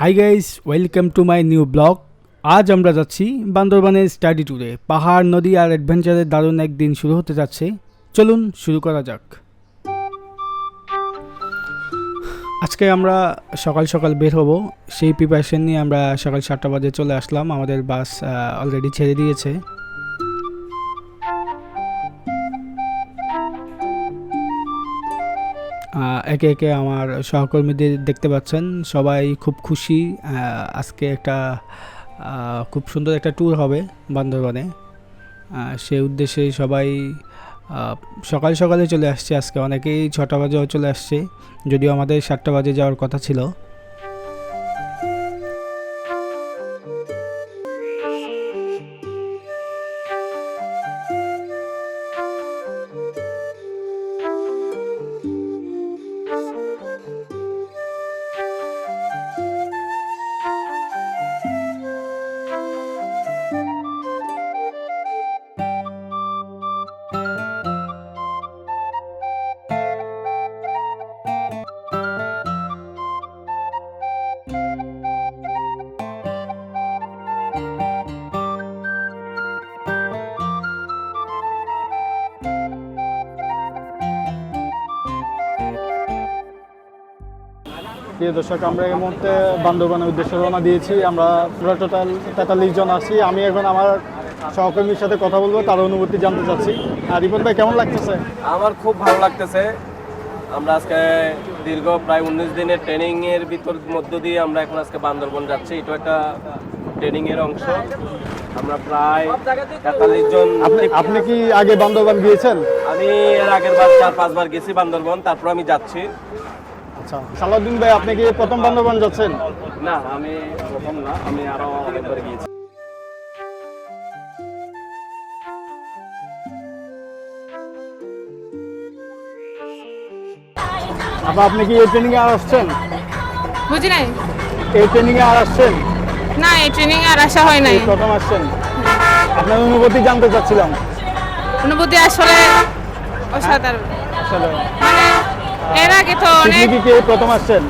Hi guys welcome to my new vlog আজ আমরা যাচ্ছি বান্দরবানের স্টাডি ট্যুরে পাহাড়, নদী আর অ্যাডভেঞ্চারের দারুণ একদিন শুরু হতে যাচ্ছে। চলুন শুরু করা যাক। আজকে আমরা সকাল সকাল বের হব। সেই প্রিপারেশন নিয়ে আমরা সকাল সাতটা বাজে চলে আসলাম। আমাদের বাস অলরেডি ছেড়ে দিয়েছে। একে একে আমার সহকর্মীদের দেখতে পাচ্ছেন। সবাই খুব খুশি আজকে একটা খুব সুন্দর একটা ট্যুর হবে বান্দরবানে। সেই উদ্দেশ্যে সবাই সকাল সকালে চলে আসছে আজকে। অনেকেই ছটা বাজেও চলে আসছে, যদিও আমাদের সাতটা বাজে যাওয়ার কথা ছিল। প্রিয় দর্শক আমরা এই মুহূর্তে বান্দরবানের উদ্দেশ্যে রওনা দিয়েছি। আমরা পুরো টোটাল তেতাল্লিশ জন আছি আমি এখন আমার সহকর্মীর সাথে কথা বলব তার অনুভূতি জানতে চাচ্ছি। আর রিপন ভাই কেমন লাগতেছে? আমার খুব ভালো লাগতেছে। আমরা আজকে দীর্ঘ প্রায় উনিশ দিনের ট্রেনিং এর ভিতর মধ্য দিয়ে আমরা এখন আজকে বান্দরবন যাচ্ছি। এটা একটা ট্রেনিং এর অংশ। আমরা প্রায় তেতাল্লিশ জন আপনি আপনি কি আগে বান্দরবান গিয়েছেন? আমি এর আগের বার চার পাঁচবার গেছি বান্দরবন তারপর আমি যাচ্ছি। আচ্ছা সালাউদ্দিন ভাই আপনি কি প্রথম বান্দরবান যাচ্ছেন? না আমি প্রথম না আমি আরও অনেকবার গিয়েছি। আবার আপনি কি এই ট্রেনিং এ আর আসছেন? বুঝি নাই। এই ট্রেনিং এ আর আসছেন? না এই ট্রেনিং আর আসা হয় নাই। প্রথম আসছেন? আপনার অনুভূতি জানতে চাচ্ছিলাম। অনুভূতি আসলে অসাধারণ। আসলে। মানে এর আগে তো অনেক প্রথম আসছেন?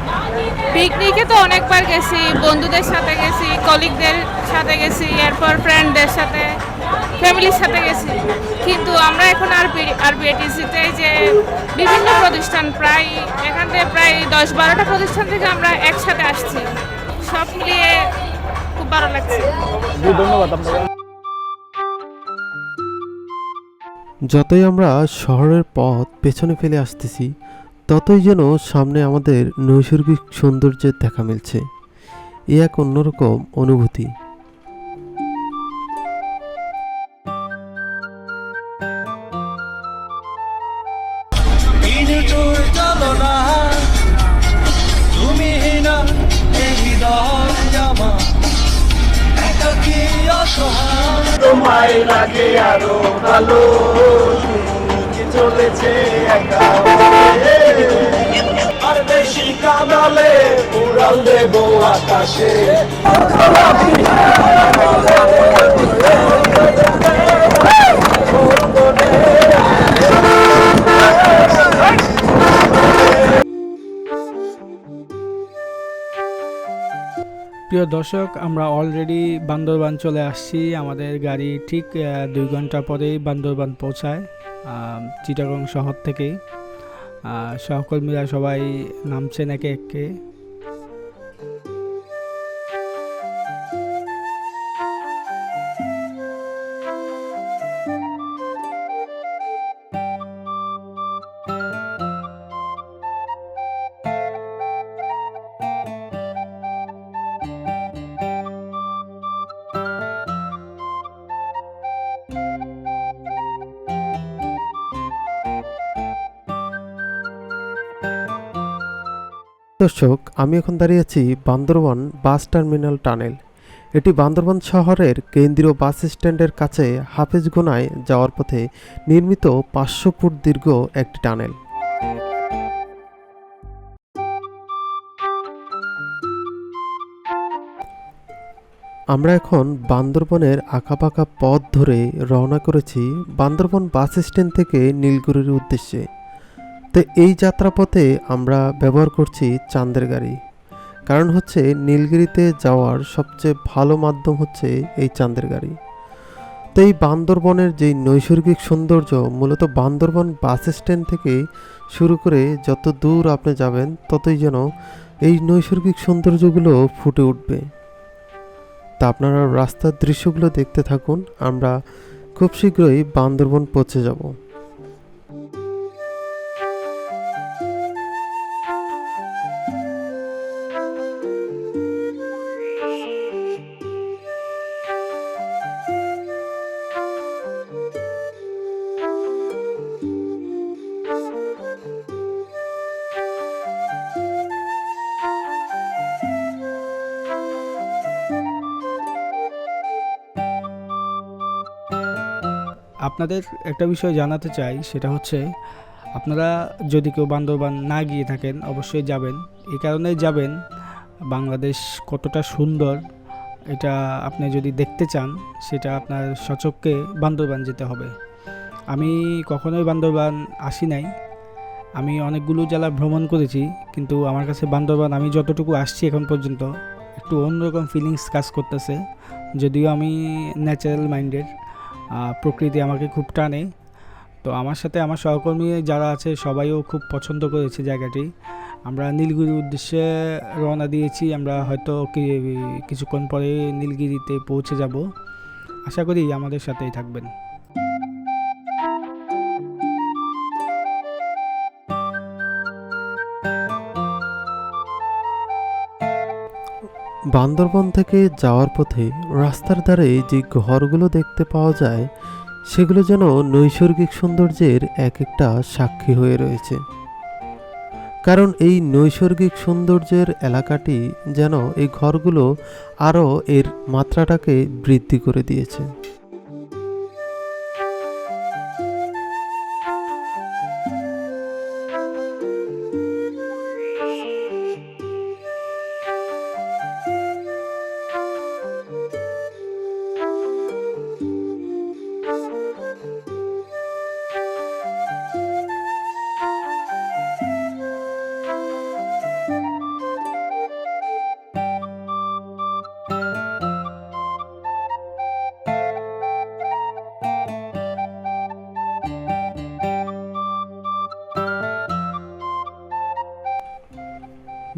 পিকনিকে তো অনেকবার গেছি বন্ধুদের সাথে গেছি কলিগদের সাথে গেছি এরপর ফ্রেন্ডদের সাথে ফ্যামিলির সাথে গেছি। কিন্তু আমরা এখন আর আর বিএটিসিতে যে বিভিন্ন প্রতিষ্ঠান প্রায় এখান থেকে প্রায় দশ বারোটা প্রতিষ্ঠান থেকে আমরা একসাথে আসছি। সব মিলিয়ে খুব ভালো লাগছে। ধন্যবাদ যতই আমরা শহরের পথ পেছনে ফেলে আসতেছি ততই যেন সামনে আমাদের নৈসর্গিক সৌন্দর্যের দেখা মিলছে। এ এক অন্যরকম অনুভূতি। আকাশে। প্রিয় দর্শক, আমরা অলরেডি বান্দরবান চলে আসছি। আমাদের গাড়ি ঠিক দুই ঘণ্টা পরেই বান্দরবান পৌঁছায় চিটাগং শহর থেকেই। সহকর্মীরা সবাই নামছেন একে একে। দর্শক, আমি এখন দাঁড়িয়ে আছি বান্দরবান বাস টার্মিনাল টানেল। এটি বান্দরবান শহরের কেন্দ্রীয় বাস স্ট্যান্ডের কাছে হাফেজগোনায় যাওয়ার পথে নির্মিত পাঁচশো ফুট দীর্ঘ একটি টানেল। আমরা এখন বান্দরবনের আঁকাপাকা পথ ধরে রওনা করেছি বান্দরবন বাস স্ট্যান্ড থেকে নীলগুড়ির উদ্দেশ্যে। তো এই যাত্রাপথে আমরা ব্যবহার করছি চাঁদের গাড়ি। কারণ হচ্ছে নীলগিরিতে যাওয়ার সবচেয়ে ভালো মাধ্যম হচ্ছে এই চাঁদের গাড়ি। তো এই বান্দরবনের যে নৈসর্গিক সৌন্দর্য, মূলত বান্দরবন বাস স্ট্যান্ড থেকে শুরু করে যত দূর আপনি যাবেন, ততই যেন এই নৈসর্গিক সৌন্দর্যগুলো ফুটে উঠবে। তা আপনারা রাস্তার দৃশ্যগুলো দেখতে থাকুন, আমরা খুব শীঘ্রই বান্দরবন পৌঁছে যাব। আপনাদের একটা বিষয় জানাতে চাই, সেটা হচ্ছে আপনারা যদি কেউ বান্দরবান না গিয়ে থাকেন, অবশ্যই যাবেন। এই কারণে যাবেন। বাংলাদেশ কতটা সুন্দর, এটা আপনি যদি দেখতে চান, সেটা আপনার সচককে বান্দরবান যেতে হবে। আমি কখনোই বান্দরবান আসি নাই। আমি অনেকগুলো জেলা ভ্রমণ করেছি, কিন্তু আমার কাছে বান্দরবান আমি যতটুকু আসছি এখন পর্যন্ত, একটু অন্যরকম ফিলিংস কাজ করতেছে। যদিও আমি ন্যাচারাল মাইন্ডের প্রকৃতি আমাকে খুব টানে। তো আমার সাথে আমার সহকর্মী যারা আছে, সবাইও খুব পছন্দ করেছে জায়গাটি। আমরা নীলগিরির উদ্দেশ্যে রওনা দিয়েছি। আমরা হয়তো কিছুক্ষণ পরে নীলগিরিতে পৌঁছে যাব। আশা করি আমাদের সাথেই থাকবেন। বান্দরবন থেকে যাওয়ার পথে রাস্তার ধারে যে ঘরগুলো দেখতে পাওয়া যায়, সেগুলো যেন নৈসর্গিক সৌন্দর্যের এক একটা সাক্ষী হয়ে রয়েছে। কারণ এই নৈসর্গিক সৌন্দর্যের এলাকাটি যেন এই ঘরগুলো আরও এর মাত্রাটাকে বৃদ্ধি করে দিয়েছে।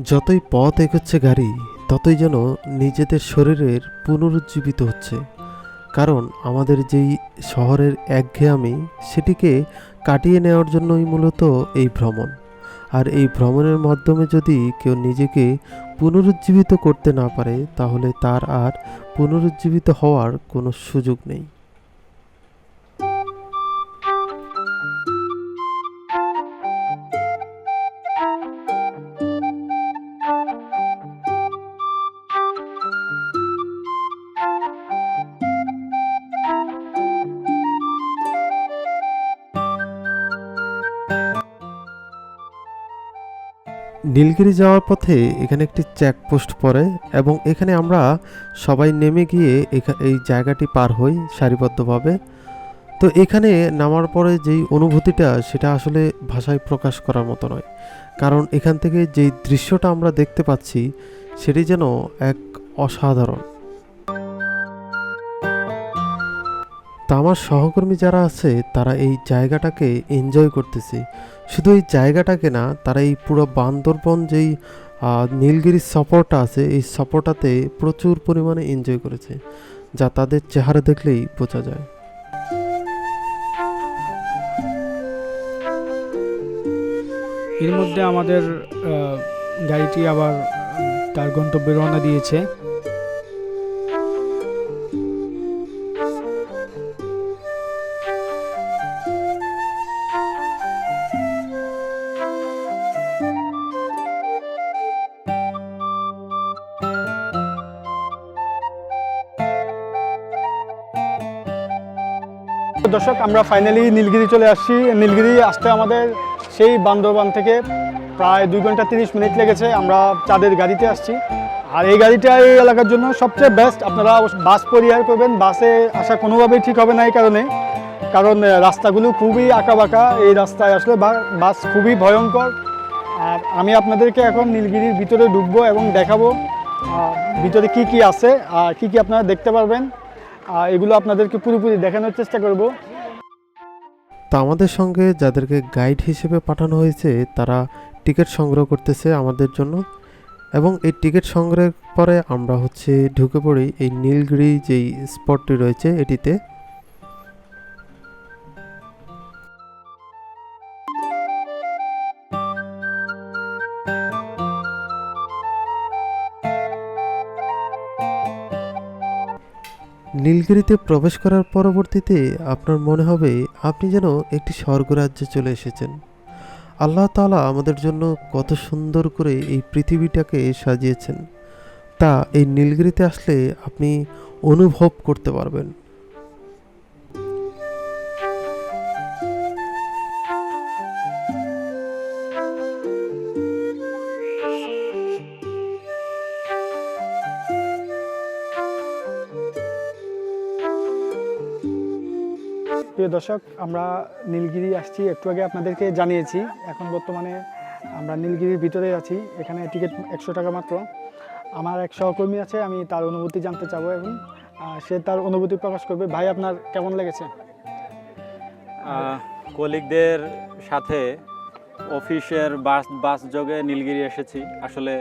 যতই পথ এগোচ্ছে গাড়ি, ততই যেন নিজেদের শরীরের পুনরুজ্জীবিত হচ্ছে। কারণ আমাদের যেই শহরের একঘেয়ামি, সেটিকে কাটিয়ে নেওয়ার জন্যই মূলত এই ভ্রমণ। আর এই ভ্রমণের মাধ্যমে যদি কেউ নিজেকে পুনরুজ্জীবিত করতে না পারে, তাহলে তার আর পুনরুজ্জীবিত হওয়ার কোনো সুযোগ নেই। নীলগিরি যাওয়ার পথে এখানে একটি চেকপোস্ট পড়ে এবং এখানে আমরা সবাই নেমে গিয়ে এই জায়গাটি পার হই সারিবদ্ধভাবে। তো এখানে নামার পরে যেই অনুভূতিটা সেটা আসলে ভাষায় প্রকাশ করার মতো নয়। কারণ এখান থেকে যেই দৃশ্যটা আমরা দেখতে পাচ্ছি সেটি যেন এক অসাধারণ। তা আমার সহকর্মী যারা আছে, তারা এই জায়গাটাকে এনজয় করতেছে। শুধু এই জায়গাটাকে না, তারা এই পুরো বান্দরবন যেই নীলগিরি সফরটা আছে, এই সফরটাতে প্রচুর পরিমাণে এনজয় করেছে, যা তাদের চেহারা দেখলেই বোঝা যায়। এর মধ্যে আমাদের গাড়িটি আবার, তার গন্তব্যে রওনা দিয়েছে। আমরা ফাইনালি নীলগিরি চলে আসছি। নীলগিরি আসতে আমাদের সেই বান্দরবান থেকে প্রায় দুই ঘণ্টা তিরিশ মিনিট লেগেছে। আমরা চাঁদের গাড়িতে আসছি। আর এই গাড়িটা এই এলাকার জন্য সবচেয়ে বেস্ট আপনারা বাস পরিহার করবেন। বাসে আসা কোনোভাবেই ঠিক হবে না এই কারণে। কারণ রাস্তাগুলো খুবই আঁকা বাঁকা এই রাস্তায় আসলে বাস খুবই ভয়ঙ্কর। আর আমি আপনাদেরকে এখন নীলগিরির ভিতরে ঢুকবো এবং দেখাবো ভিতরে কি কি আছে। আর কি কি আপনারা দেখতে পারবেন। এগুলো আপনাদেরকে পুরোপুরি দেখানোর চেষ্টা করব। তা আমাদের সঙ্গে যাদেরকে গাইড হিসেবে পাঠানো হয়েছে, তারা টিকিট সংগ্রহ করতেছে আমাদের জন্য। এবং এই টিকিট সংগ্রহের পরে আমরা হচ্ছে ঢুকে পড়ি এই নীলগিরি যেই স্পটটি রয়েছে এটিতে। নীলগিরিতে প্রবেশ করার পরবর্তীতে আপনার মনে হবে আপনি যেন একটি স্বর্গরাজ্যে চলে এসেছেন। আল্লাহ তালা আমাদের জন্য কত সুন্দর করে এই পৃথিবীটাকে সাজিয়েছেন। তা এই নীলগিরিতে আসলে আপনি অনুভব করতে পারবেন। প্রিয় দর্শক, আমরা নীলগিরি আসছি। একটু আগে আপনাদেরকে জানিয়েছি, এখন বর্তমানে আমরা নীলগিরির ভিতরে আছি। এখানে টিকিট একশো টাকা মাত্র। আমার এক সহকর্মী আছে, আমি তার অনুভূতি জানতে চাবো এখন। সে তার অনুভূতি প্রকাশ করবে। ভাই, আপনার কেমন লেগেছে? কলিগদের সাথে অফিসের বাস বাস যোগে নীলগিরি এসেছি। আসলে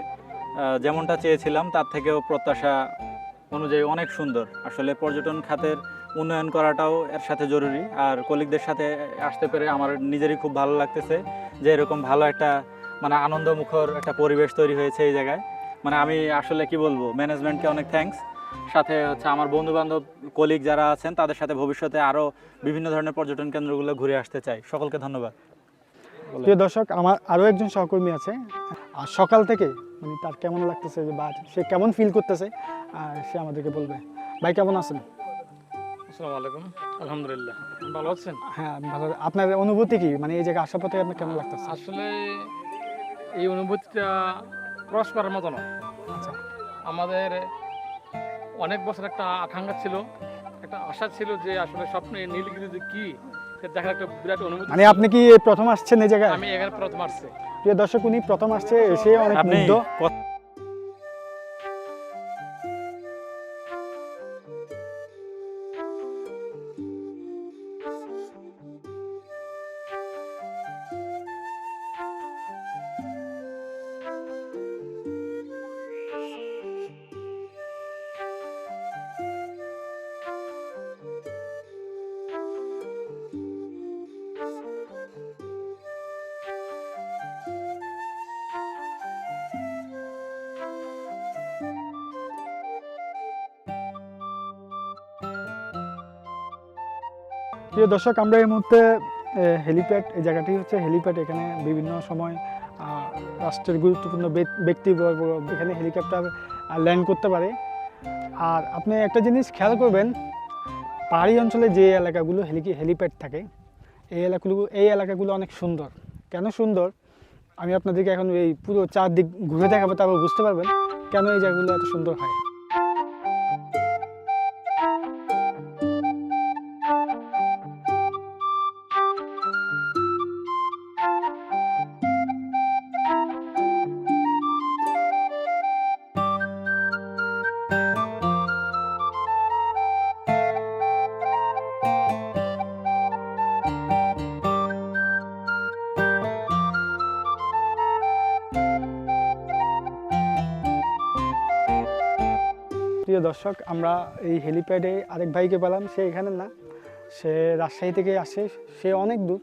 যেমনটা চেয়েছিলাম, তার থেকেও প্রত্যাশা অনুযায়ী অনেক সুন্দর। আসলে পর্যটন খাতের উন্নয়ন করাটাও এর সাথে জরুরি। আর কলিগদের সাথে আসতে পেরে আমার নিজেরই খুব ভালো লাগতেছে যে এরকম ভালো একটা মানে আনন্দমুখর একটা পরিবেশ তৈরি হয়েছে এই জায়গায়। মানে আমি আসলে কি বলব ম্যানেজমেন্টকে অনেক থ্যাঙ্কস সাথে হচ্ছে আমার বন্ধু বান্ধব কলিগ যারা আছেন, তাদের সাথে ভবিষ্যতে আরও বিভিন্ন ধরনের পর্যটন কেন্দ্রগুলো ঘুরে আসতে চাই। সকলকে ধন্যবাদ। প্রিয় দর্শক, আমার আরও একজন সহকর্মী আছে। আর সকাল থেকে মানে তার কেমন লাগতেছে যে বা সে কেমন ফিল করতেছে সে আমাদেরকে বলবে। ভাই, কেমন আছেন? আসসালামু আলাইকুম। আলহামদুলিল্লাহ। ভালো আছেন? হ্যাঁ আমি ভালো। আপনার অনুভূতি কি? মানে এই জায়গায় আসার পথে আপনার কেমন লাগতেছে? আসলে এই অনুভূতিটা ক্রস করার মতো নয় আচ্ছা। আমাদের অনেক বছর একটা আকাঙ্ক্ষা ছিল একটা আশা ছিল যে আসলে স্বপ্নে নীলগিরি যে কি দেখার একটা বিরাট অনুভূতি মানে আপনি কি প্রথম আসছেন এই জায়গায়? আমি এখানে প্রথম আসছি। প্রিয় দর্শক উনি প্রথম আসছে এসে অনেক আপনি মুগ্ধ। প্রিয় দর্শক, আমরা এই মুহূর্তে হেলিপ্যাড, এই জায়গাটি হচ্ছে হেলিপ্যাড। এখানে বিভিন্ন সময় রাষ্ট্রের গুরুত্বপূর্ণ ব্যক- ব্যক্তি এখানে হেলিকপ্টার ল্যান্ড করতে পারে। আর আপনি একটা জিনিস খেয়াল করবেন, পাহাড়ি অঞ্চলে যে এলাকাগুলো হেলি হেলিপ্যাড থাকে, এই এলাকাগুলো এই এলাকাগুলো অনেক সুন্দর। কেন সুন্দর? আমি আপনাদেরকে এখন এই পুরো চারদিক ঘুরে দেখাবো তারপর বুঝতে পারবেন কেন এই জায়গাগুলো এত সুন্দর হয়। দর্শক আমরা এই হেলিপ্যাডে আরেক ভাইকে পেলাম। সে এখানে না সে রাজশাহী থেকে আসে। সে অনেক দূর।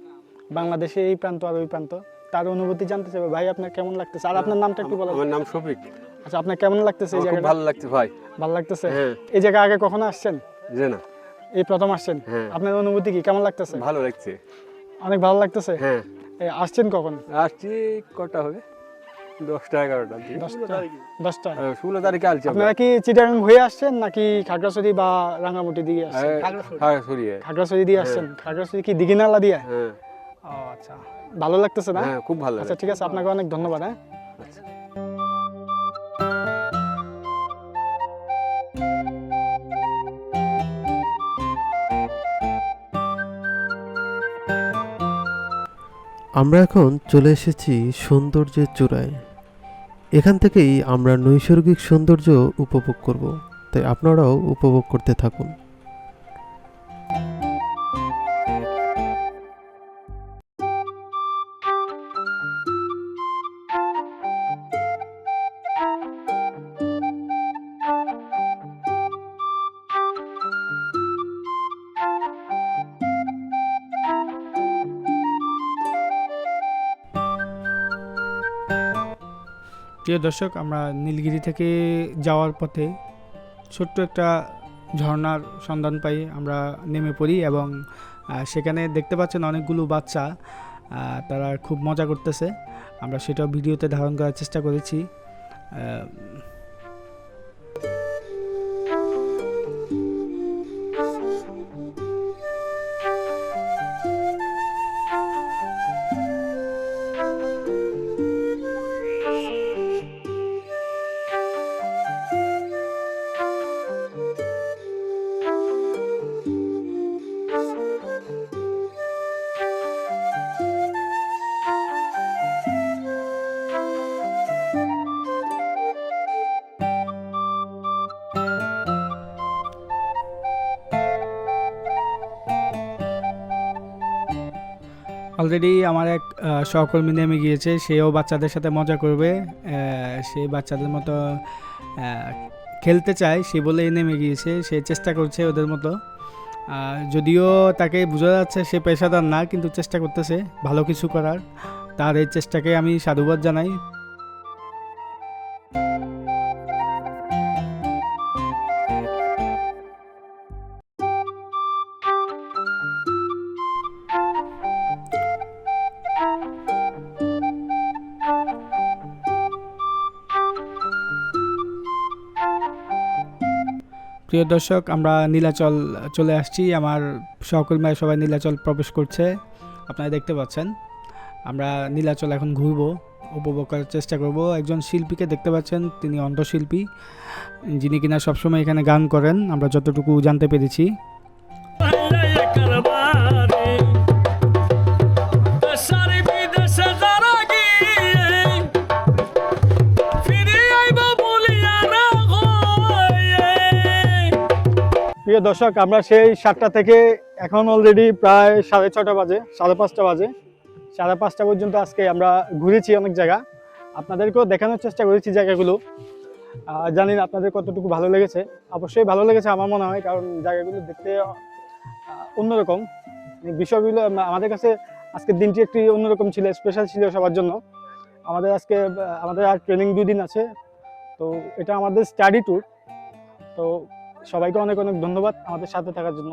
বাংলাদেশে এই প্রান্ত আর ওই প্রান্ত। তার অনুভূতি জানতে চাইবে ভাই আপনার কেমন লাগতেছে? আর আপনার নামটা একটু বলেন। আমার নাম শফিক। আচ্ছা আপনার কেমন লাগতেছে এই জায়গাটা? ভালো লাগছে ভাই। ভালো লাগতেছে? হ্যাঁ। এই জায়গায় আগে কখনো আসছেন? যে না। এই প্রথম আসছেন? হ্যাঁ। আপনার অনুভূতি কি? কেমন লাগতেছে? ভালো লাগছে। অনেক ভালো লাগতেছে? হ্যাঁ। আসছেন কখন? আসছি কটা হবে? দশটা এগারোটা। দশটা। দশটা। ষোলো তারিখে আসছি আপনারা কি চিটাগাং হয়ে আসছেন নাকি খাগড়াছড়ি বা রাঙামাটি দিয়ে আসছেন? হ্যাঁ খাগড়াছড়ি। দিয়ে আসছেন। খাগড়াছড়ি কি দিঘিনালা দিয়ে? হ্যাঁ। আচ্ছা। ভালো লাগতেছে না? হ্যাঁ খুব ভালো আচ্ছা লাগছে ঠিক আছে আপনাকে অনেক ধন্যবাদ হ্যাঁ। আমরা এখন চলে এসেছি সৌন্দর্যের চূড়ায়। এখান থেকেই আমরা নৈসর্গিক সৌন্দর্য উপভোগ করব তাই আপনারাও উপভোগ করতে থাকুন। প্রিয় দর্শক, আমরা নীলগিরি থেকে যাওয়ার পথে ছোট্ট একটা ঝর্নার সন্ধান পাই। আমরা নেমে পড়ি এবং সেখানে দেখতে পাচ্ছেন অনেকগুলো বাচ্চা তারা খুব মজা করতেছে। আমরা সেটাও ভিডিওতে ধারণ করার চেষ্টা করেছি। অলরেডি আমার এক সহকর্মী নেমে গিয়েছে, সেও বাচ্চাদের সাথে মজা করবে সে বাচ্চাদের মতো খেলতে চায়, সে বলেই নেমে গিয়েছে, সে চেষ্টা করছে ওদের মতো। যদিও তাকে বোঝা যাচ্ছে সে পেশাদার না, কিন্তু চেষ্টা করতেছে, ভালো কিছু করার। তার এই চেষ্টাকে আমি সাধুবাদ জানাই। প্রিয় দর্শক, আমরা নীলাচল চলে আসছি। আমার সহকর্মীরা সবাই নীলাচল প্রবেশ করছে। আপনারা দেখতে পাচ্ছেন, আমরা নীলাচল এখন ঘুরব, উপভোগ করার চেষ্টা করব। একজন শিল্পীকে দেখতে পাচ্ছেন, তিনি অন্ধশিল্পী, যিনি কিনা সবসময় এখানে গান করেন। আমরা যতটুকু জানতে পেরেছি। প্রিয় দর্শক, আমরা সেই সাতটা থেকে এখন অলরেডি প্রায় সাড়ে ছটা বাজে, সাড়ে পাঁচটা বাজে। সাড়ে পাঁচটা পর্যন্ত আজকে আমরা ঘুরেছি অনেক জায়গা। আপনাদেরকেও দেখানোর চেষ্টা করেছি জায়গাগুলো। জানি না আপনাদের কতটুকু ভালো লেগেছে। অবশ্যই ভালো লেগেছে আমার মনে হয়, কারণ জায়গাগুলো দেখতে অন্যরকম। বিষয়গুলো আমাদের কাছে আজকের দিনটি একটি অন্যরকম ছিল স্পেশাল ছিল সবার জন্য। আমাদের আজকে আমাদের আর ট্রেনিং দুই দিন আছে। তো এটা আমাদের স্টাডি ট্যুর তো সবাইকে অনেক অনেক ধন্যবাদ আমাদের সাথে থাকার জন্য।